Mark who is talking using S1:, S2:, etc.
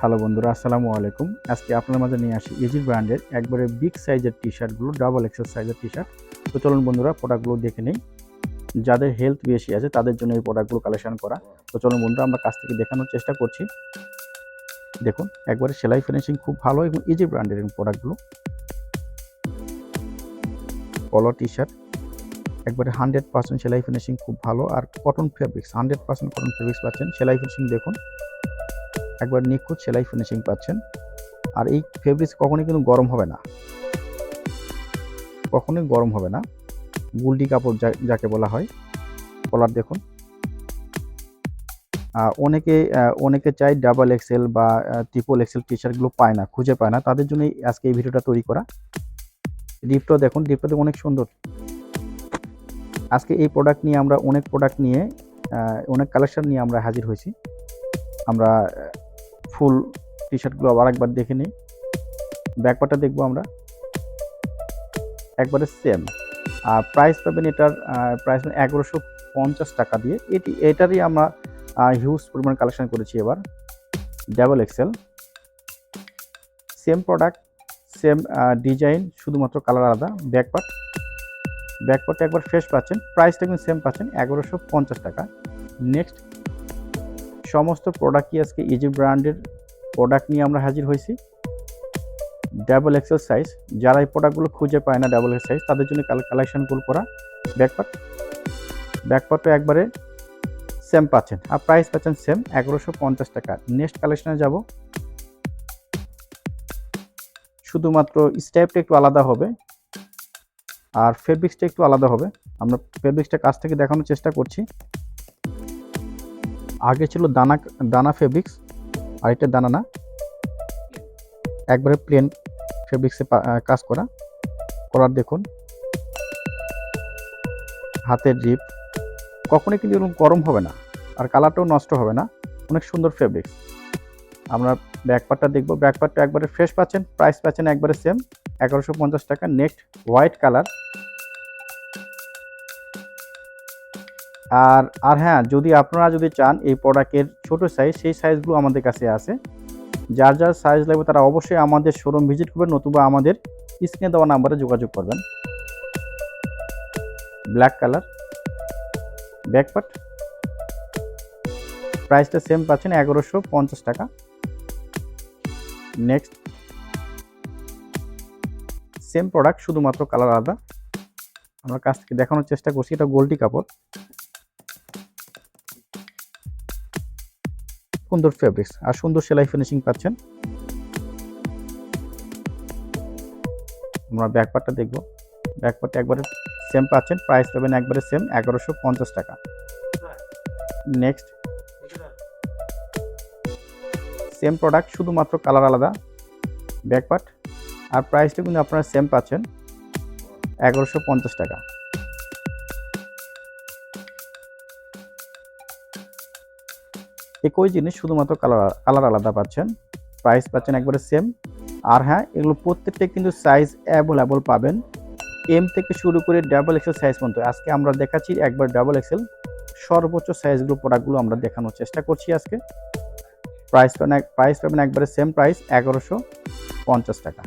S1: Hello বন্ধুরা, আসসালামু আলাইকুম। আজকে আপনার মাঝে নিয়ে আসি ইজি ব্র্যান্ডের একবারে বিগ সাইজের টি শার্টগুলো ডাবল এক্সেল সাইজের টি শার্ট তো চলুন বন্ধুরা প্রোডাক্টগুলো দেখে নেই। যাদের হেলথ বেশি আছে, তাদের জন্য এই প্রোডাক্টগুলো কালেকশন করা। তো চলুন বন্ধুরা, আমরা কাছ থেকে দেখানোর চেষ্টা করছি। দেখুন, একবারে সেলাই ফিনিশিং খুব ভালো এবং ইজি ব্র্যান্ডের প্রোডাক্টগুলো পলো টি শার্ট একবারে হান্ড্রেড পার্সেন্ট সেলাই ফিনিশিং খুব ভালো। আর cotton fabrics hundred percent cotton fabrics পাচ্ছেন। সেলাই ফিনিশিং দেখুন। একবার নিখুঁত সেলাই ফিনিশিং পাচ্ছেন। আর এই ফেব্রিক্স কখনোই কিন্তু গরম হবে না। কখনোই গরম হবে না। গুলটি কাপড় যাকে বলা হয়। কলার দেখুন। অনেকে অনেকে চাই ডাবল এক্সেল বা ট্রিপল এক্সেল টি শার্টগুলো পায় না, খুঁজে পায় না। তাদের জন্যই আজকে এই ভিডিওটা তৈরি করা। ডিপটা দেখুন ডিপটা দেখুন অনেক সুন্দর। আজকে এই প্রোডাক্ট নিয়ে আমরা অনেক প্রোডাক্ট নিয়ে অনেক কালেকশন নিয়ে আমরা হাজির হয়েছি। আমরা ফুল টি শার্টগুলো আবার একবার দেখে নিই। ব্যাকপারটা দেখব আমরা। একবারে সেম আর প্রাইস পাবেন এটার প্রাইস পাবেন এগারোশো পঞ্চাশ টাকা দিয়ে। এটি, এটারই আমরা হিউজ পরিমাণ কালেকশন করেছি এবার। Double excel same product same design শুধুমাত্র কালার আলাদা, ব্যাকপার্ট। ব্যাকপার্টটা একবার ফ্রেশ পাচ্ছেন। প্রাইসটা কিন্তু সেম পাচ্ছেন এগারোশো পঞ্চাশ টাকা। নেক্সট সমস্ত প্রোডাক্টই আজকে ইজি ব্র্যান্ডের প্রোডাক্ট নিয়ে আমরা হাজির হয়েছি। ডাবল এক্সেল সাইজ যারা এই প্রোডাক্টগুলো খুঁজে পায় না ডাবল এক্সেল সাইজ তাদের জন্য কালেকশনগুলো করা। ব্যাকপার্ট ব্যাকপার্টও একবারে সেম পাচ্ছেন। আর প্রাইস পাচ্ছেন সেম এগারোশো পঞ্চাশ টাকা। নেক্সট কালেকশনে যাব। শুধুমাত্র স্টাইপটা একটু আলাদা হবে। আর ফেব্রিক্সটা একটু আলাদা হবে। আমরা ফেব্রিক্সটা কাছ থেকে দেখানোর চেষ্টা করছি। আগে ছিল দানা দানা ফেব্রিক্স, আর এটা দানা না। একবারে প্লেন ফেব্রিক্সে কাজ করা। করার দেখুন। হাতের রিপ কখনোই কিন্তু এরকম গরম হবে না, আর কালারটাও নষ্ট হবে না। অনেক সুন্দর ফেব্রিক্স। আমরা ব্যাকপারটা দেখব। ব্যাকপারটা একবারে ফ্রেশ পাচ্ছেন প্রাইস পাচ্ছেন একবারে সেম এগারোশো পঞ্চাশ টাকা নেক্সট হোয়াইট কালার আর আর হ্যাঁ যদি আপনারা যদি চান এই প্রোডাক্টের ছোট সাইজ সেই সাইজগুলো আমাদের কাছে আছে। যার যার সাইজ লাগবে তারা অবশ্যই আমাদের শোরুম ভিজিট করবেন নতুবা আমাদের স্ক্রিনে দেওয়া নাম্বারে যোগাযোগ করবেন। ব্ল্যাক কালার ব্যাকপার্ট প্রাইসটা সেম পাচ্ছেন এগারোশো পঞ্চাশ টাকা। নেক্সট সেম প্রোডাক্ট শুধুমাত্র কালার আলাদা। আমরা কাছ থেকে দেখানোর চেষ্টা করছি, এটা গোল্ডি কাপড়। সুন্দর ফেব্রিক্স আর সুন্দর সেলাই ফিনিশিং পাচ্ছেন। আমরা ব্যাকপার্টটা দেখব। ব্যাকপার্টটা একবারে সেম পাচ্ছেন প্রাইস পাবেন একবারে সেম এগারোশো পঞ্চাশ টাকা। নেক্সট সেম প্রোডাক্ট শুধুমাত্র কালার আলাদা। ব্যাকপার্ট আর প্রাইসটা কিন্তু আপনারা সেম পাচ্ছেন, এগারোশো পঞ্চাশ টাকা। একই জিনিস শুধুমাত্র কালার কালার আলাদা পাচ্ছেন প্রাইস পাচ্ছেন একবারে সেম আর হ্যাঁ এগুলো প্রত্যেকটা কিন্তু সাইজ অ্যাভেলেবল পাবেন। এম থেকে শুরু করে ডাবল এক্সেল সাইজ পর্যন্ত। আজকে আমরা দেখাচ্ছি একবার ডাবল এক্সেল সর্বোচ্চ সাইজগুলো প্রোডাক্টগুলো আমরা দেখানোর চেষ্টা করছি আজকে। প্রাইস পাবেন প্রাইস পাবেন একবারে সেম প্রাইস এগারোশো পঞ্চাশ টাকা।